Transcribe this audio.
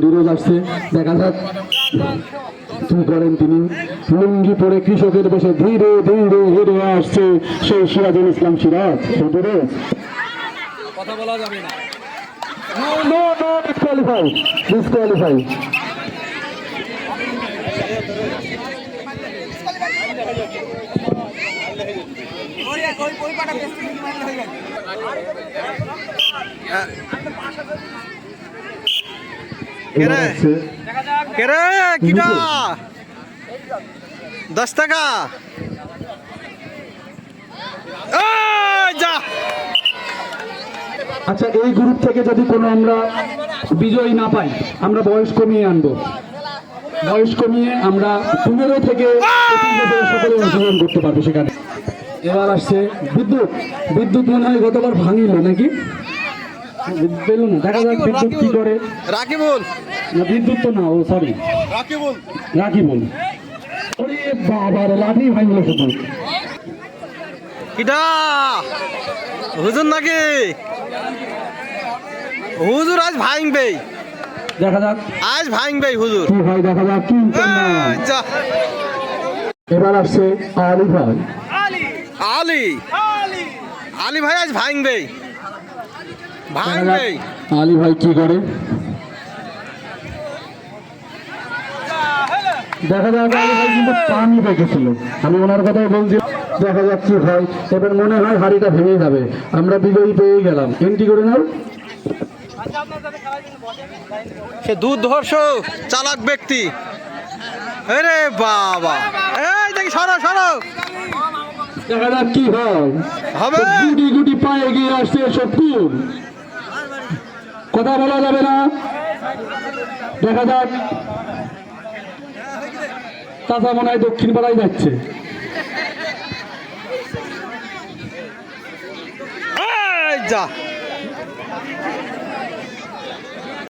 বিরোধ আসছে দেখা যাক কি করেন তিনি। লুঙ্গি পরে কৃষকের বেশে ধীরে ধীরে হেরে আসছে সেই সিরাজুল ইসলাম সিরাজ। কথা বলা যাবে না। রে? হচ্ছে কেরে কিটা দশ টাকা। যা। আচ্ছা এই গ্রুপ থেকে যদি কোনো আমরা বিজয়ী না পাই আমরা বয়স কমিয়ে আনব। বয়স কমিয়ে আমরা পনেরো থেকে সকলে অংশগ্রহণ করতে পারব সেখানে। এবার আসছে বিদ্যুৎ। বিদ্যুৎ মনে হয় গতবার ভাঙিল নাকি? বিদ্যুৎ পেল না দেখা যাক বিদ্যুৎ কি করে। রাকিবুল। না বিদ্যুৎ তো না ও সরি রাকিবুল। রাখি বল ওরে বাবা রে লাঠি ভাঙলো শুধু। কিটা হুজুর নাকি? হুজুর আজ ভাঙবে। দেখা যাক। আজ ভাঙবে হুজুর। কি হয় দেখা যাক কি যা। এবার আসছে আলি ভাই। আলী। আলী ভাই আজ ভাঙবে। আলী ভাই কি করে? দেখা যাক আলী ভাই কিন্তু পানি পেকেছিল আমি ওনার কথাই বলছি দেখা যাক কি হয়। এবার মনে হয় হাড়িটা ভেঙে যাবে। আমরা বিজয়ী পেয়ে গেলাম। এন্ট্রি করে নাও। সে দুর্ধর্ষ চালাক ব্যক্তি। আরে বাবা। এই দেখি সরো সরো। দেখা যাক কি হয়। হবে। গুটি গুটি পায়ে গিয়ে আসছে সত্যুর কথা বলা যাবে না। দেখা যাক। চাচা মনে হয় দক্ষিণ পাড়ায় যাচ্ছে। যা।